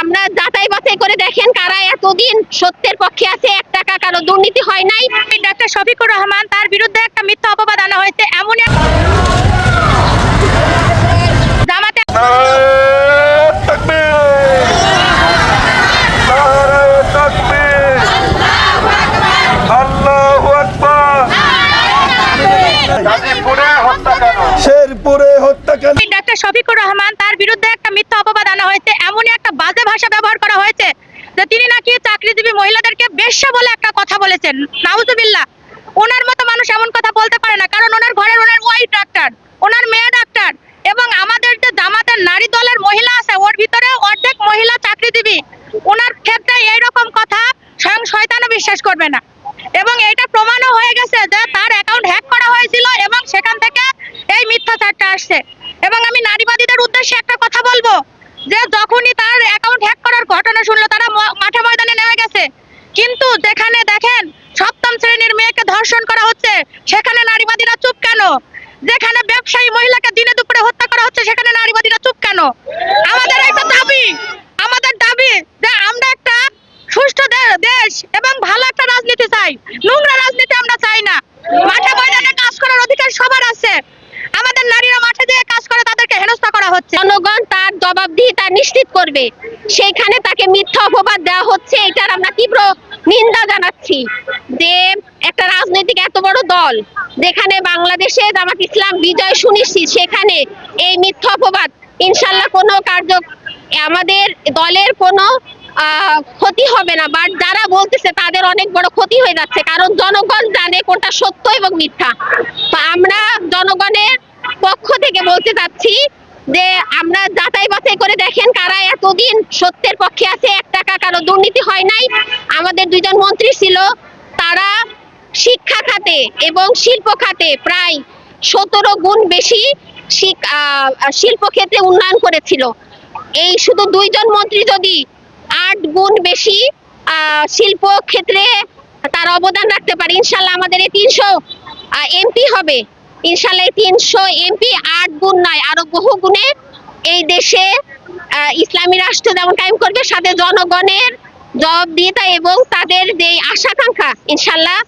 আমরা যাচাই বাছাই করে দেখেন কারা এতদিন সত্যের পক্ষে আছে এক টাকা কারও দুর্নীতি হয় নাই। ডাক্তার শফিকুর রহমান তার বিরুদ্ধে একটা মিথ্যা অপবাদ আনা হয়েছে এমন জামাতে নারায়ণ তাকবীর নারায়ণ তাকবীর আল্লাহু আকবার গাজীপুরে হত্যাকাণ্ড শেরপুরে হত্যাকাণ্ড ডাক্তার শফিকুর রহমান তার বিরুদ্ধে একটা মিথ্যা অপবাদ আনা হয়েছে, এমনই একটা বাজে ভাষা ব্যবহার করা হয়েছে যে তিনি নাকি চাকরিজীবী মহিলাদেরকে বেশ্যা বলে একটা কথা বলেছেন। নাউজুবিল্লাহ। ওনার মতো মানুষ এমন কথা বলতে পারে না, কারণ ওনার ঘরের ওনার ওয়াইফ ডাক্তার ওনার মেয়ে ডাক্তার এবং আমাদের যে জামাতের নারী দলের মহিলা আছে, ওর ভিতরে অর্ধেক মহিলা চাকরিজীবী। ওনার ক্ষেত্রে এইরকম কথা স্বয়ং শয়তানও বিশ্বাস করবে না। এবং এটা প্রমাণও হয়ে গেছে যে তার অ্যাকাউন্ট হ্যাক করা হয়েছিল এবং সেখান থেকে এই মিথ্যাচারটা আসছে। এবং আমি নারীবাদীদের উদ্দেশ্যে একটা কথা বলব যে যখনই তার অ্যাকাউন্ট হ্যাক করার ঘটনা শুনলো, তারা মাঠে ময়দানে নেমে গেছে। কিন্তু যেখানে দেখেন, সপ্তম শ্রেণির মেয়েকে ধর্ষণ করা হচ্ছে, সেখানে নারীবাদীরা চুপ কেন? যেখানে ব্যবসায়ী মহিলাকে দিনে দুপুরে হত্যা করা হচ্ছে, সেখানে নারীবাদীরা চুপ কেন? আমাদের একটা দাবি, আমাদের দাবি যে আমরা একটা সুষ্ঠু দেশ এবং ভালো একটা রাজনীতি চাই। নোংরা রাজনীতি আমরা চাই না। মাঠে ময়দানে কাজ করার অধিকার সবার আছে আমাদের নারীরা মাঠে যেয়ে কাজ করে তাদেরকে হেনস্থা করা হচ্ছে জনগণ তার জবাবদিহিতা নিশ্চিত করবে। সেইখানে তাকে মিথ্যা অপবাদ দেওয়া হচ্ছে, এটার আমরা তীব্র নিন্দা জানাচ্ছি। যে একটা রাজনৈতিক এত বড় দল, যেখানে বাংলাদেশে জামাত ইসলাম বিজয় সুনিশ্চিত, সেখানে এই মিথ্যা অপবাদ, ইনশাল্লাহ কোনো কার্য, আমাদের দলের কোনো ক্ষতি হবে না। বাট যারা বলতেছে তাদের অনেক বড় ক্ষতি হয়ে যাচ্ছে, কারণ জনগণ জানে কোনটা সত্য এবং মিথ্যা। আমরা জনগণের পক্ষ থেকে বলতে চাচ্ছি যে আমরা যাচাই বাছাই করে দেখেন কারা এতদিন সত্যের পক্ষে আছে, এক টাকা কারও দুর্নীতি হয় নাই। আমাদের দুইজন মন্ত্রী ছিল, তারা শিক্ষা খাতে এবং শিল্প খাতে প্রায় সতেরো গুণ বেশি শিল্প ক্ষেত্রে উন্নয়ন করেছিল। এই শুধু দুইজন মন্ত্রী যদি আট গুণ বেশি শিল্প ক্ষেত্রে তার অবদান রাখতে পারে, ইনশাল্লাহ আমাদের এই তিনশো এমপি হবে। ইনশাল্লাহ তিনশো এমপি আট গুণ নয়, আরও বহু গুণে এই দেশে ইসলামী রাষ্ট্র যেমন কায়েম করবে, সাথে জনগণের জবাবদিহিতা এবং তাদের যে আশাকাঙ্ক্ষা ইনশাল্লাহ